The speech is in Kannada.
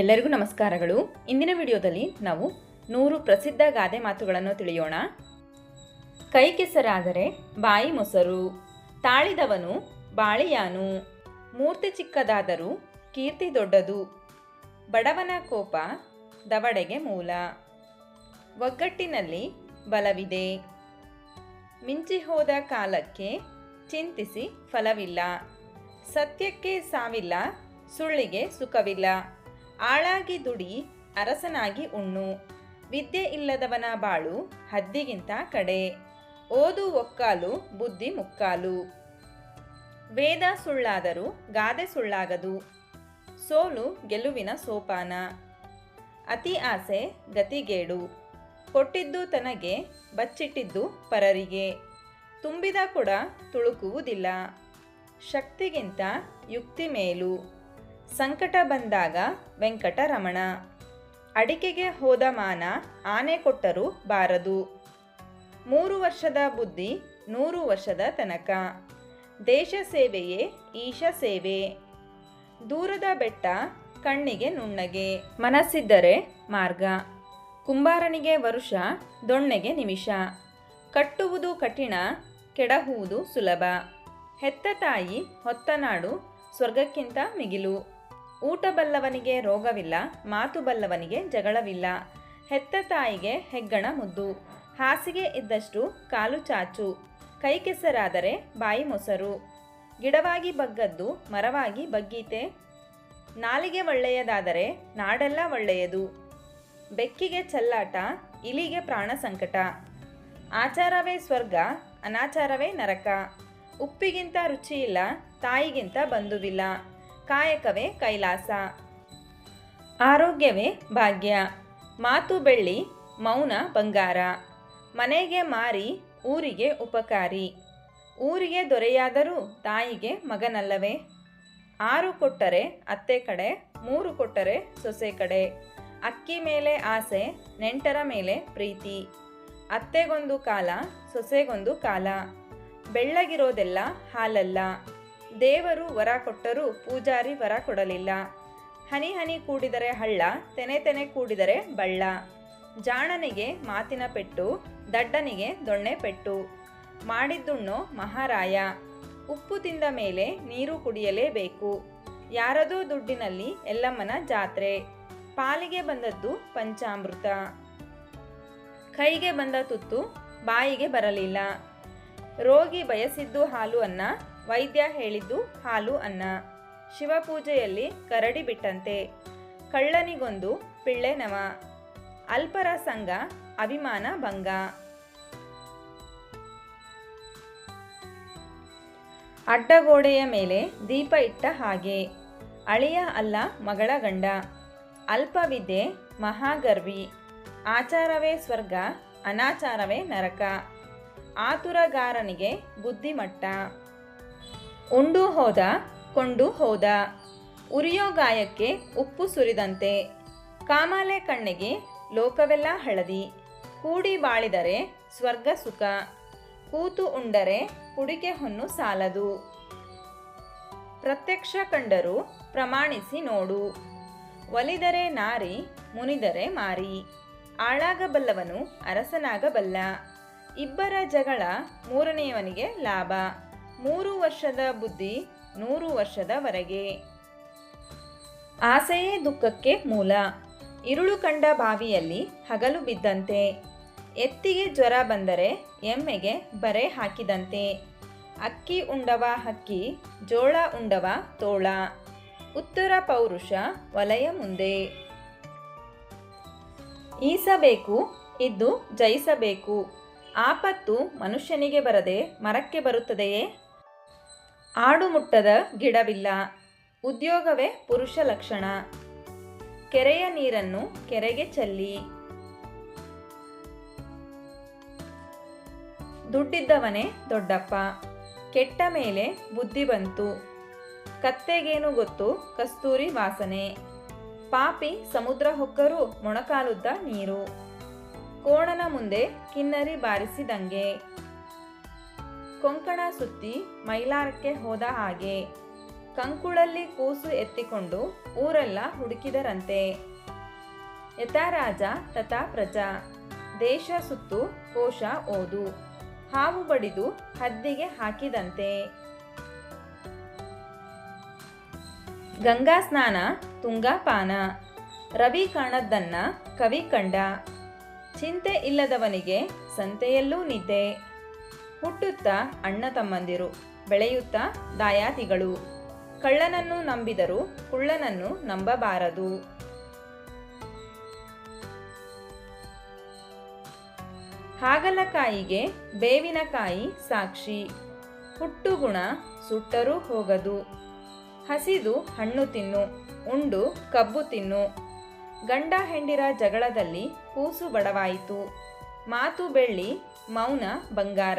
ಎಲ್ಲರಿಗೂ ನಮಸ್ಕಾರಗಳು. ಇಂದಿನ ವಿಡಿಯೋದಲ್ಲಿ ನಾವು ನೂರು ಪ್ರಸಿದ್ಧ ಗಾದೆ ಮಾತುಗಳನ್ನು ತಿಳಿಯೋಣ. ಕೈ ಕೆಸರಾದರೆ ಬಾಯಿ ಮೊಸರು, ತಾಳಿದವನು ಬಾಳಿಯಾನು, ಮೂರ್ತಿ ಚಿಕ್ಕದಾದರೂ ಕೀರ್ತಿ ದೊಡ್ಡದು, ಬಡವನ ಕೋಪ ದವಡೆಗೆ ಮೂಲ, ಒಗ್ಗಟ್ಟಿನಲ್ಲಿ ಬಲವಿದೆ, ಮಿಂಚಿ ಹೋದ ಕಾಲಕ್ಕೆ ಚಿಂತಿಸಿ ಫಲವಿಲ್ಲ, ಸತ್ಯಕ್ಕೆ ಸಾವಿಲ್ಲ, ಸುಳ್ಳಿಗೆ ಸುಖವಿಲ್ಲ. ಆಳಾಗಿ ದುಡಿ ಅರಸನಾಗಿ ಉಣ್ಣು. ವಿದ್ಯೆ ಇಲ್ಲದವನ ಬಾಳು ಹದ್ದಿಗಿಂತ ಕಡೆ. ಓದು ಒಕ್ಕಾಲು, ಬುದ್ಧಿ ಮುಕ್ಕಾಲು. ವೇದ ಸುಳ್ಳಾದರೂ ಗಾದೆ ಸುಳ್ಳಾಗದು. ಸೋಲು ಗೆಲುವಿನ ಸೋಪಾನ. ಅತಿ ಆಸೆ ಗತಿಗೇಡು. ಕೊಟ್ಟಿದ್ದು ತನಗೆ, ಬಚ್ಚಿಟ್ಟಿದ್ದು ಪರರಿಗೆ. ತುಂಬಿದ ಕೊಡ ತುಳುಕುವುದಿಲ್ಲ. ಶಕ್ತಿಗಿಂತ ಯುಕ್ತಿ ಮೇಲು. ಸಂಕಟ ಬಂದಾಗ ವೆಂಕಟರಮಣ. ಅಡಿಕೆಗೆ ಹೋದ ಮಾನ ಆನೆ ಕೊಟ್ಟರೂ ಬಾರದು. ಮೂರು ವರ್ಷದ ಬುದ್ಧಿ, ನೂರು ವರ್ಷದ ತನಕ. ದೇಶ ಸೇವೆಯೇ ಈಶ ಸೇವೆ. ದೂರದ ಬೆಟ್ಟ, ಕಣ್ಣಿಗೆ ನುಣ್ಣಗೆ. ಮನಸ್ಸಿದ್ದರೆ ಮಾರ್ಗ. ಕುಂಬಾರನಿಗೆ ವರುಷ, ದೊಣ್ಣೆಗೆ ನಿಮಿಷ. ಕಟ್ಟುವುದು ಕಠಿಣ, ಕೆಡಹುವುದು ಸುಲಭ. ಹೆತ್ತ ತಾಯಿ, ಹೊತ್ತ ನಾಡು, ಸ್ವರ್ಗಕ್ಕಿಂತ ಮಿಗಿಲು. ಊಟ ಬಲ್ಲವನಿಗೆ ರೋಗವಿಲ್ಲ ಮಾತು ಬಲ್ಲವನಿಗೆ ಜಗಳವಿಲ್ಲ. ಹೆತ್ತ ತಾಯಿಗೆ ಹೆಗ್ಗಣ ಮುದ್ದು. ಹಾಸಿಗೆ ಇದ್ದಷ್ಟು ಕಾಲು ಚಾಚು. ಕೈ ಕೆಸರಾದರೆ ಬಾಯಿ ಮೊಸರು. ಗಿಡವಾಗಿ ಬಗ್ಗದ್ದು ಮರವಾಗಿ ಬಗ್ಗೀತೆ. ನಾಲಿಗೆ ಒಳ್ಳೆಯದಾದರೆ ನಾಡೆಲ್ಲ ಒಳ್ಳೆಯದು. ಬೆಕ್ಕಿಗೆ ಚಲ್ಲಾಟ, ಇಲಿಗೆ ಪ್ರಾಣ ಸಂಕಟ. ಆಚಾರವೇ ಸ್ವರ್ಗ, ಅನಾಚಾರವೇ ನರಕ. ಉಪ್ಪಿಗಿಂತ ರುಚಿಯಿಲ್ಲ, ತಾಯಿಗಿಂತ ಬಂಧುವಿಲ್ಲ. ಕಾಯಕವೇ ಕೈಲಾಸ. ಆರೋಗ್ಯವೇ ಭಾಗ್ಯ. ಮಾತು ಬೆಳ್ಳಿ, ಮೌನ ಬಂಗಾರ. ಮನೆಗೆ ಮಾರಿ, ಊರಿಗೆ ಉಪಕಾರಿ. ಊರಿಗೆ ದೊರೆಯಾದರೂ ತಾಯಿಗೆ ಮಗನಲ್ಲವೇ? ಆರು ಕೊಟ್ಟರೆ ಅತ್ತೆ ಕಡೆ, ಮೂರು ಕೊಟ್ಟರೆ ಸೊಸೆ ಕಡೆ. ಅಕ್ಕಿ ಮೇಲೆ ಆಸೆ, ನೆಂಟರ ಮೇಲೆ ಪ್ರೀತಿ. ಅತ್ತೆಗೊಂದು ಕಾಲ, ಸೊಸೆಗೊಂದು ಕಾಲ. ಬೆಳ್ಳಗಿರೋದೆಲ್ಲ ಹಾಲಲ್ಲ. ದೇವರು ವರ ಕೊಟ್ಟರೂ ಪೂಜಾರಿ ವರ ಕೊಡಲಿಲ್ಲ. ಹನಿ ಹನಿ ಕೂಡಿದರೆ ಹಳ್ಳ, ತೆನೆ ತೆನೆ ಕೂಡಿದರೆ ಬಳ್ಳ. ಜಾಣನಿಗೆ ಮಾತಿನ ಪೆಟ್ಟು, ದಡ್ಡನಿಗೆ ದೊಣ್ಣೆ ಪೆಟ್ಟು. ಮಾಡಿದ್ದುಣ್ಣು ಮಹಾರಾಯ. ಉಪ್ಪು ತಿಂದ ಮೇಲೆ ನೀರು ಕುಡಿಯಲೇಬೇಕು. ಯಾರದೋ ದುಡ್ಡಿನಲ್ಲಿ ಎಲ್ಲಮ್ಮನ ಜಾತ್ರೆ. ಪಾಲಿಗೆ ಬಂದದ್ದು ಪಂಚಾಮೃತ. ಕೈಗೆ ಬಂದ ತುತ್ತು ಬಾಯಿಗೆ ಬರಲಿಲ್ಲ. ರೋಗಿ ಬಯಸಿದ್ದು ಹಾಲು ಅನ್ನ ವೈದ್ಯ ಹೇಳಿದ್ದು ಹಾಲು ಅನ್ನ. ಶಿವಪೂಜೆಯಲ್ಲಿ ಕರಡಿ ಬಿಟ್ಟಂತೆ. ಕಳ್ಳನಿಗೊಂದು ಪಿಳ್ಳೆ ನವ. ಅಲ್ಪರ ಸಂಘ, ಅಭಿಮಾನ ಭಂಗ. ಅಡ್ಡಗೋಡೆಯ ಮೇಲೆ ದೀಪ ಇಟ್ಟ ಹಾಗೆ. ಅಳಿಯ ಅಲ್ಲ ಮಗಳ ಗಂಡ. ಅಲ್ಪವಿದ್ಯೆ ಮಹಾಗರ್ವಿ. ಆಚಾರವೇ ಸ್ವರ್ಗ, ಅನಾಚಾರವೇ ನರಕ. ಆತುರಗಾರನಿಗೆ ಬುದ್ಧಿಮಟ್ಟ. ಉಂಡು ಹೋದ, ಕೊಂಡು ಹೋದ. ಉರಿಯೋ ಗಾಯಕ್ಕೆ ಉಪ್ಪು ಸುರಿದಂತೆ. ಕಾಮಾಲೆ ಕಣ್ಣಿಗೆ ಲೋಕವೆಲ್ಲ ಹಳದಿ. ಕೂಡಿ ಬಾಳಿದರೆ ಸ್ವರ್ಗ ಸುಖ. ಕೂತು ಉಂಡರೆ ಕುಡಿಕೆ ಹೊನ್ನು ಸಾಲದು. ಪ್ರತ್ಯಕ್ಷ ಕಂಡರು ಪ್ರಮಾಣಿಸಿ ನೋಡು. ಒಲಿದರೆ ನಾರಿ, ಮುನಿದರೆ ಮಾರಿ. ಆಳಾಗಬಲ್ಲವನು ಅರಸನಾಗಬಲ್ಲ. ಇಬ್ಬರ ಜಗಳ ಮೂರನೆಯವನಿಗೆ ಲಾಭ. ಮೂರು ವರ್ಷದ ಬುದ್ಧಿ ನೂರು ವರ್ಷದವರೆಗೆ. ಆಸೆಯೇ ದುಃಖಕ್ಕೆ ಮೂಲ. ಇರುಳು ಕಂಡ ಬಾವಿಯಲ್ಲಿ ಹಗಲು ಬಿದ್ದಂತೆ. ಎತ್ತಿಗೆ ಜ್ವರ ಬಂದರೆ ಎಮ್ಮೆಗೆ ಬರೆ ಹಾಕಿದಂತೆ. ಅಕ್ಕಿ ಉಂಡವ ಹಕ್ಕಿ, ಜೋಳ ಉಂಡವ ತೋಳ. ಉತ್ತರ ಪೌರುಷ ವಲಯ ಮುಂದೆ. ಈಸಬೇಕು, ಇದ್ದು ಜಯಿಸಬೇಕು. ಆಪತ್ತು ಮನುಷ್ಯನಿಗೆ ಬರದೆ ಮರಕ್ಕೆ ಬರುತ್ತದೆಯೇ? ಆಡು ಮುಟ್ಟದ ಗಿಡವಿಲ್ಲ. ಉದ್ಯೋಗವೇ ಪುರುಷ ಲಕ್ಷಣ. ಕೆರೆಯ ನೀರನ್ನು ಕೆರೆಗೆ ಚೆಲ್ಲಿ. ದುಡ್ಡಿದ್ದವನೇ ದೊಡ್ಡಪ್ಪ. ಕೆಟ್ಟ ಮೇಲೆ ಬುದ್ಧಿ ಬಂತು. ಕತ್ತೆಗೇನು ಗೊತ್ತು? ಕಸ್ತೂರಿ ವಾಸನೆ. ಪಾಪಿ ಸಮುದ್ರ ಹೊಕ್ಕರೂ ಮೊಣಕಾಲುದ್ದ ನೀರು. ಕೋಣನ ಮುಂದೆ ಕಿನ್ನರಿ ಬಾರಿಸಿದಂಗೆ. ಕೊಂಕಣ ಸುತ್ತಿ ಮೈಲಾರಕ್ಕೆ ಹೋದ ಹಾಗೆ. ಕಂಕುಳಲ್ಲಿ ಕೂಸು ಎತ್ತಿಕೊಂಡು ಊರೆಲ್ಲ ಹುಡುಕಿದರಂತೆ. ಯಥಾ ರಾಜ ತಥಾ ಪ್ರಜಾ ದೇಶ ಸುತ್ತು ಕೋಶ ಓದು. ಹಾವು ಬಡಿದು ಹದ್ದಿಗೆ ಹಾಕಿದಂತೆ. ಗಂಗಾ ಸ್ನಾನ ತುಂಗಾಪಾನ ರವಿ ಕಾಣದ್ದನ್ನ ಕವಿ ಕಂಡ. ಚಿಂತೆ ಇಲ್ಲದವನಿಗೆ ಸಂತೆಯಲ್ಲೂ ನಿದ್ದೆ. ಹುಟ್ಟುತ್ತಾ ಅಣ್ಣ ತಮ್ಮಂದಿರು, ಬೆಳೆಯುತ್ತಾ ದಾಯಾದಿಗಳು. ಕಳ್ಳನನ್ನು ನಂಬಿದರು ಕುಳ್ಳನನ್ನು ನಂಬಬಾರದು. ಹಾಗಲಕಾಯಿಗೆ ಬೇವಿನಕಾಯಿ ಸಾಕ್ಷಿ. ಹುಟ್ಟುಗುಣ ಸುಟ್ಟರೂ ಹೋಗದು. ಹಸಿದು ಹಣ್ಣು ತಿನ್ನು, ಉಂಡು ಕಬ್ಬು ತಿನ್ನು. ಗಂಡ ಹೆಂಡಿರ ಜಗಳದಲ್ಲಿ ಕೂಸು ಬಡವಾಯಿತು. ಮಾತು ಬೆಳ್ಳಿ ಮೌನ ಬಂಗಾರ.